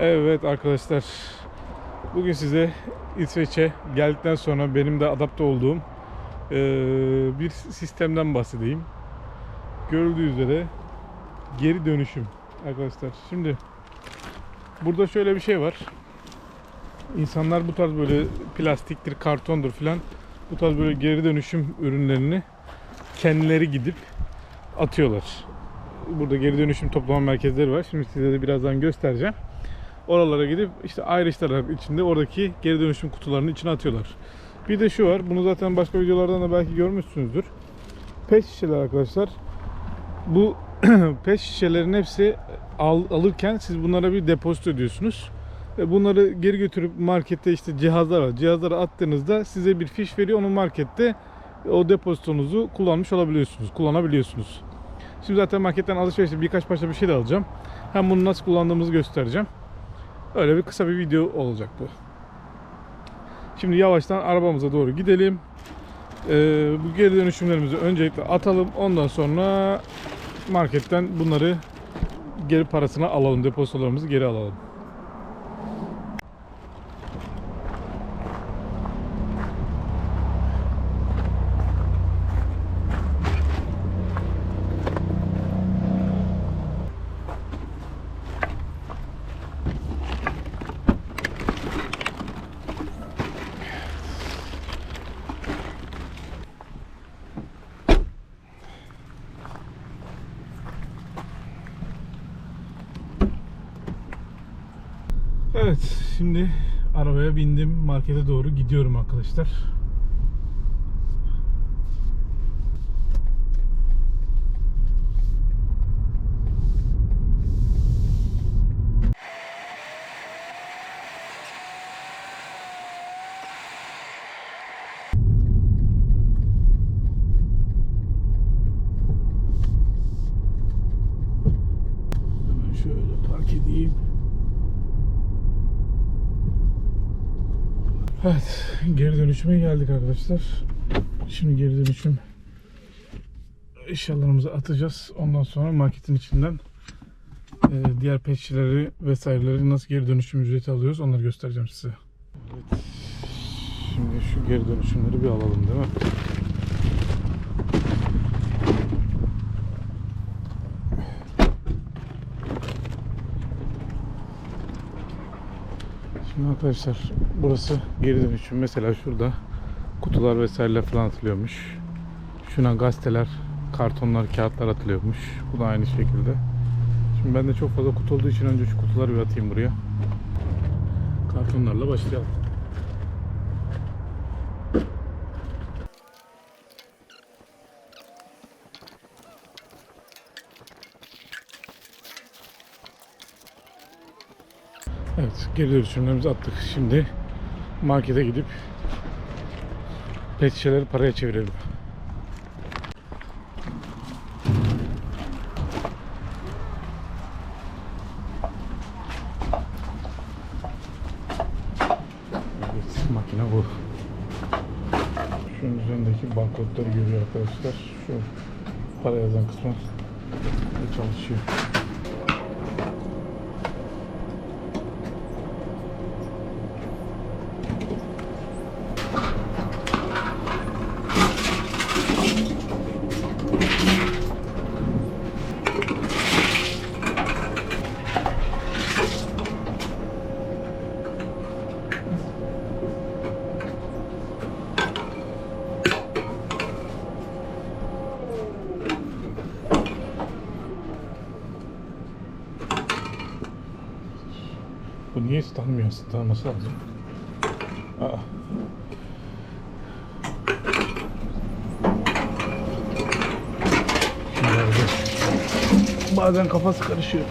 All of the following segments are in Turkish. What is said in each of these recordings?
Evet arkadaşlar. Bugün size İsveç'e geldikten sonra benim de adapte olduğum bir sistemden bahsedeyim. Görüldüğü üzere geri dönüşüm arkadaşlar. Şimdi burada şöyle bir şey var. İnsanlar bu tarz böyle plastiktir, kartondur filan bu tarz böyle geri dönüşüm ürünlerini kendileri gidip atıyorlar. Burada geri dönüşüm toplama merkezleri var. Şimdi size de birazdan göstereceğim. Oralara gidip işte ayrıştırarak içinde oradaki geri dönüşüm kutularının içine atıyorlar. Bir de şu var. Bunu zaten başka videolardan da belki görmüşsünüzdür. Pet şişeler arkadaşlar. Bu pet şişelerin hepsi al, alırken siz bunlara bir depozito ödüyorsunuz. Ve bunları geri götürüp markette işte cihazlar var. Cihazlara attığınızda size bir fiş veriyor. Onu markette o depozitonuzu kullanmış olabiliyorsunuz. Kullanabiliyorsunuz. Şimdi zaten marketten alışverişte birkaç parça bir şey de alacağım. Hem bunu nasıl kullandığımızı göstereceğim. Öyle bir kısa bir video olacak bu. Şimdi yavaştan arabamıza doğru gidelim. Ee, bu geri dönüşümlerimizi öncelikle atalım. Ondan sonra marketten bunları geri parasına alalım. Depozitolarımızı geri alalım. Evet, şimdi arabaya bindim. Markete doğru gidiyorum arkadaşlar. Hemen şöyle park edeyim. Evet, geri dönüşüme geldik arkadaşlar. Şimdi geri dönüşüm eşyalarımızı atacağız. Ondan sonra marketin içinden e, diğer peçeleri vesaireleri nasıl geri dönüşüm ücreti alıyoruz onları göstereceğim size. Evet. Şimdi şu geri dönüşümleri bir alalım değil mi? Şimdi arkadaşlar burası geri dönüşüm. Mesela şurada kutular vesaireler falan atılıyormuş. Şuna gazeteler, kartonlar, kağıtlar atılıyormuş. Bu da aynı şekilde. Şimdi bende çok fazla kutu olduğu için önce şu kutuları bir atayım buraya. Kartonlarla başlayalım. Evet, geri dönüşümlerimizi attık. Şimdi markete gidip pet şişeleri paraya çevirelim. Evet, makine bu. Şunun üzerindeki barkodları görüyor arkadaşlar. Şu para yazan kısmı çalışıyor. Niye ıslanmıyor? Islanması lazım. Aa. Bazen kafası karışıyor.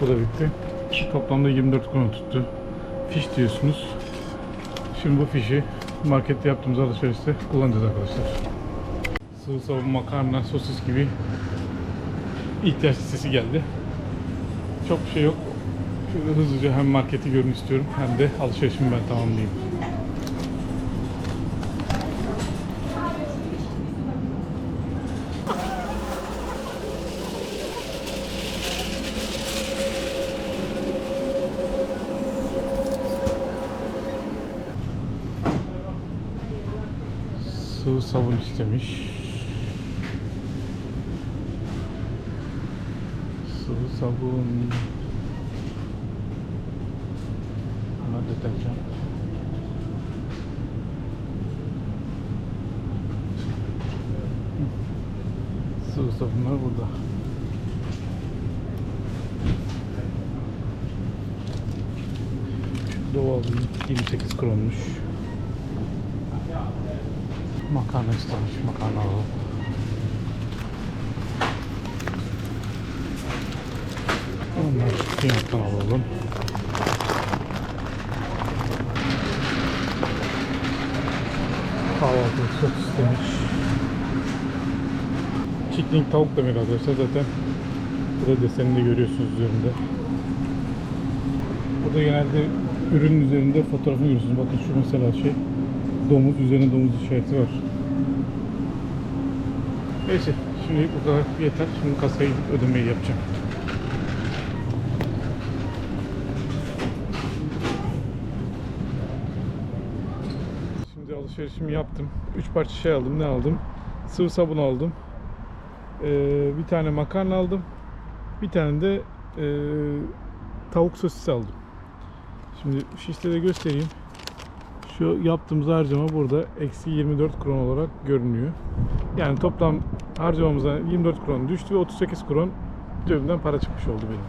Bu da bitti. Toplamda 24 konu tuttu. Fiş diyorsunuz. Şimdi bu fişi markette yaptığımız alışverişte kullanacağız arkadaşlar. Sıvı sabun, makarna, sosis gibi ihtiyaç listesi geldi. Çok bir şey yok. Şöyle hızlıca hem marketi görün istiyorum hem de alışverişimi ben tamamlayayım. Sıvı sabun istemiş. Sıvı sabun. Buna deterjan. Sıvı sabunlar burada. Doğal 28 kronmuş. Makarna istemiş. Makarna alalım. Onlar fiyattan alalım. Kahvaltı sos istemiş. Çikling tavuk demek arkadaşlar zaten. Burada desenini de görüyorsunuz üzerinde. Burada genelde ürünün üzerinde fotoğrafını görüyorsunuz. Bakın şu mesela şey domuz üzerine domuz işareti var. Neyse şimdi bu kadar yeter. Şimdi kasaya gidip ödemeyi yapacağım. Şimdi alışverişimi yaptım. 3 parça şey aldım. Ne aldım? Sıvı sabun aldım. Ee, bir tane makarna aldım. Bir tane de e, tavuk sosis aldım. Şimdi şişte de göstereyim. Şu yaptığımız harcama burada eksi 24 kron olarak görünüyor. Yani toplam harcamamıza 24 kron düştü ve 38 kron cebimden para çıkmış oldu benim.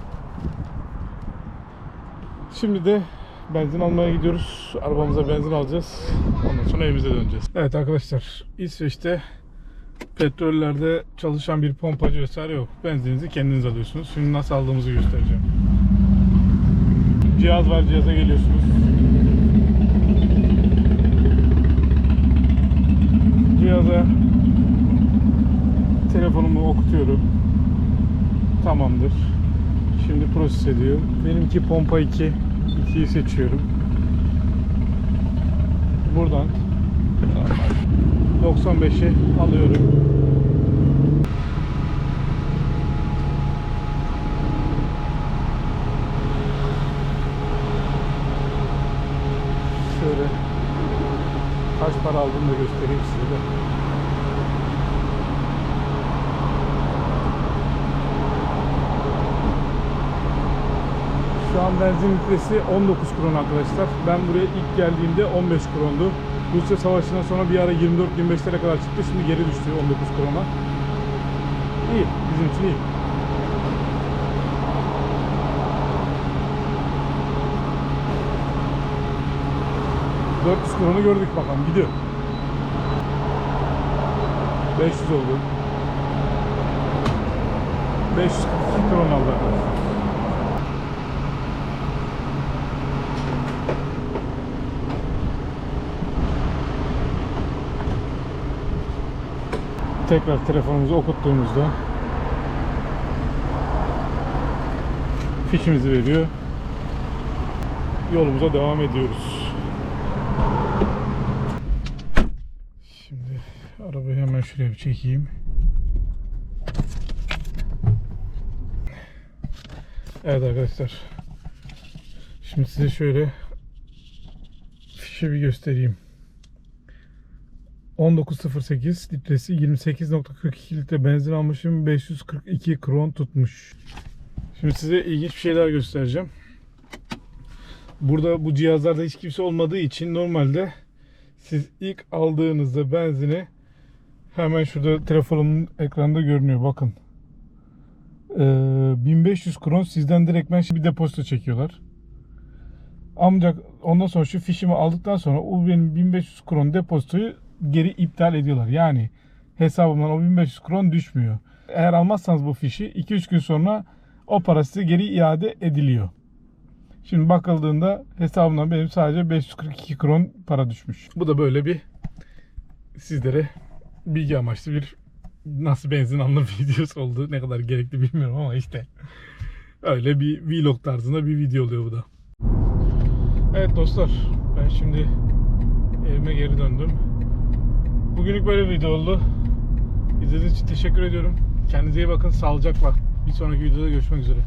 Şimdi de benzin almaya gidiyoruz. Arabamıza benzin alacağız. Ondan sonra evimize döneceğiz. Evet arkadaşlar İsveç'te petrollerde çalışan bir pompacı vesaire yok. Benzininizi kendiniz alıyorsunuz. Şimdi nasıl aldığımızı göstereceğim. Cihaz var cihaza geliyorsunuz. Cihaza telefonumu okutuyorum. Tamamdır. Şimdi proses ediyor. Benimki pompa 2. 2'yi seçiyorum. Buradan 95'i alıyorum. Şöyle kaç para aldığımı da göstereyim size de. Şu an benzin litresi 19 kron arkadaşlar. Ben buraya ilk geldiğimde 15 krondu. Rusya Savaşı'ndan sonra bir ara 24-25'lere kadar çıktı. Şimdi geri düştü 19 krona. İyi, bizim için iyi. ...400 kronu gördük bakalım gidiyor. 500 oldu. 542 kron aldı arkadaşlar. Tekrar telefonumuzu okuttuğumuzda fişimizi veriyor. Yolumuza devam ediyoruz. Şimdi arabayı hemen şuraya bir çekeyim. Evet arkadaşlar. Şimdi size şöyle fişi bir göstereyim. 19.08 litresi 28.42 litre benzin almışım 542 kron tutmuş. Şimdi size ilginç bir şeyler göstereceğim. Burada bu cihazlarda hiç kimse olmadığı için normalde siz ilk aldığınızda benzini hemen şurada telefonumun ekranında görünüyor bakın. Ee, 1500 kron sizden direktmen bir depozito çekiyorlar. Ancak ondan sonra şu fişimi aldıktan sonra o benim 1500 kron depozitoyu geri iptal ediyorlar. Yani hesabımdan o 1500 kron düşmüyor. Eğer almazsanız bu fişi 2-3 gün sonra o para size geri iade ediliyor. Şimdi bakıldığında hesabımdan benim sadece 542 kron para düşmüş. Bu da böyle bir sizlere bilgi amaçlı bir nasıl benzin alma videosu oldu. Ne kadar gerekli bilmiyorum ama işte öyle bir vlog tarzında bir video oluyor bu da. Evet dostlar ben şimdi evime geri döndüm. Bugünlük böyle bir video oldu. İzlediğiniz için teşekkür ediyorum. Kendinize iyi bakın. Sağlıcakla. Bir sonraki videoda görüşmek üzere.